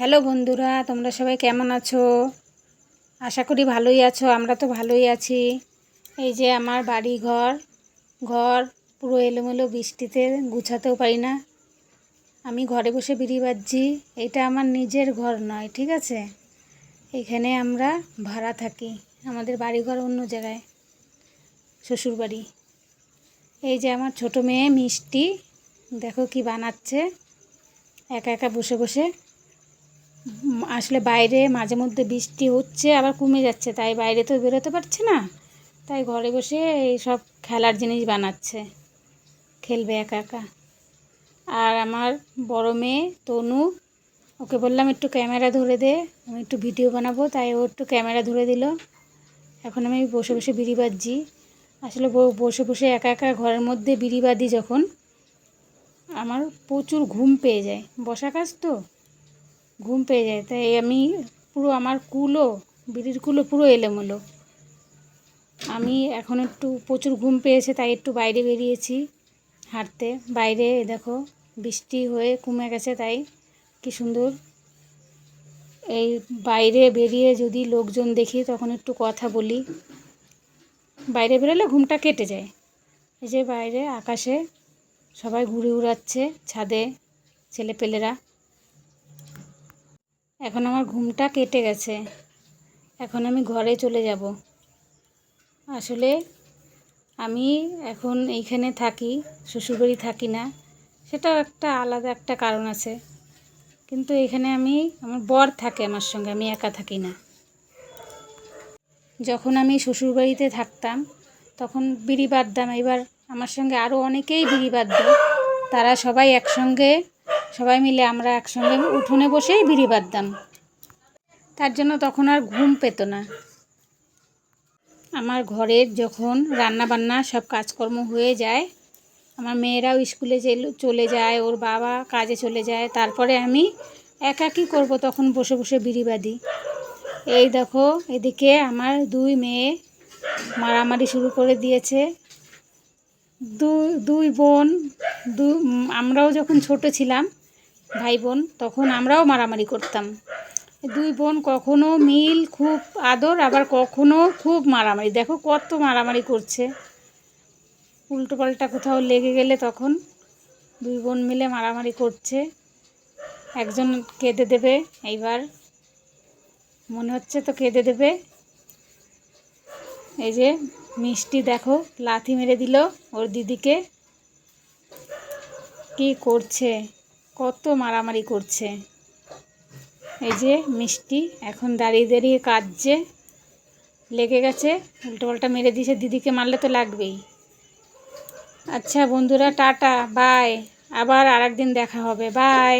Hello বন্ধুরা, তোমরা সবাই কেমন আছো? আশা করি ভালোই আছো, আমরা তো ভালোই আছি। এই যে আমার বাড়ি ঘর ঘর পুরো এলোমেলো বৃষ্টিতে গুছাতেও পারি না। আমি ঘরে বসে বিড়ি বাজছি, এটা আমার নিজের ঘর নয়, ঠিক আছে? এখানে আমরা ভাড়া থাকি, আমাদের বাড়ি ঘর অন্য জায়গায় শ্বশুর বাড়ি এই যে আমার ছোটো মেয়ে মিষ্টি, দেখো কি বানাচ্ছে। একা একা বসে বসে আসলে বাইরে মাঝে মধ্যে বৃষ্টি হচ্ছে, আবার কমে যাচ্ছে, তাই বাইরে তো বেরোতে পারছে না। তাই ঘরে বসে এই সব খেলার জিনিস বানাচ্ছে, খেলবে একা একা। আর আমার বড় মেয়ে তনু, ওকে বললাম একটু ক্যামেরা ধরে দে, আমি একটু ভিডিও বানাবো, তাই ও একটু ক্যামেরা ধরে দিল। এখন আমি বসে বসে বিড়ি বাজছি। আসলে বসে বসে একা একা ঘরের মধ্যে বিড়ি বাঁধি যখন, আমার প্রচুর ঘুম পেয়ে যায়। বসা কাজ তো? ঘুম পেয়ে যায়। তাই আমি পুরো আমার কুলো বিড়ির কুলো পুরো এলোমেলো। আমি এখন একটু প্রচুর ঘুম পেয়েছে, তাই একটু বাইরে বেরিয়েছি হাঁটতে। বাইরে দেখো, বৃষ্টি হয়ে কমে গেছে, তাই কি সুন্দর। এই বাইরে বেরিয়ে যদি লোকজন দেখি, তখন একটু কথা বলি। বাইরে বেরোলে ঘুমটা কেটে যায়। এই যে বাইরে আকাশে সবাই ঘুরে উড়াচ্ছে ছাদে ছেলেপেলেরা। এখন আমার ঘুমটা কেটে গেছে। এখন আমি ঘরে চলে যাব। আসলে আমি এখন এইখানে থাকি, শ্বশুরবাড়ি থাকি না, সেটাও একটা আলাদা একটা কারণ আছে। কিন্তু এখানে আমি, আমার বর থাকে আমার সঙ্গে, আমি একা থাকি না। যখন আমি শ্বশুরবাড়িতে থাকতাম, তখন বিড়ি বাঁধতাম এবার আমার সঙ্গে আরও অনেকেই বিড়ি বাঁধত তারা সবাই একসঙ্গে সবাই মিলে আমরা একসঙ্গে উঠোনে বসেই বিড়ি বাঁধতাম। তার জন্য তখন আর ঘুম পেত না। আমার ঘরের যখন রান্না বান্না সব কাজকর্ম হয়ে যায়, আমার মেয়েরাও স্কুলে চলে যায়, ওর বাবা কাজে চলে যায়, তারপরে আমি একা কী করব তখন বসে বসে বিড়ি বাঁধি। এই দেখো, এদিকে আমার দুই মেয়ে মারামারি শুরু করে দিয়েছে। দুই দুই বোন, দু আমরাও যখন ছোট ছিলাম ভাই বোন, তখন আমরাও মারামারি করতাম। দুই বোন কখনো মিল, খুব আদর, আবার কখনো খুব মারামারি। দেখো কত মারামারি করছে। উল্টো পাল্টা কোথাও লেগে গেলে তখন দুই বোন মিলে মারামারি করছে। একজন কেঁদে দেবে, এইবার মনে হচ্ছে তো কেঁদে দেবে। এই যে মিষ্টি দেখো, লাথি মেরে দিল ওর দিদিকে। কি করছে? কত মারামারি করছে। এই যে মিষ্টি এখন দাঁড়িয়ে দাঁড়িয়ে কাঁদছে। লেগে গেছে উল্টো পাল্টা মেরে দিয়েছে, দিদিকে মারলে তো লাগবেই। আচ্ছা বন্ধুরা, টাটা বাই আবার আরেকদিন দেখা হবে বাই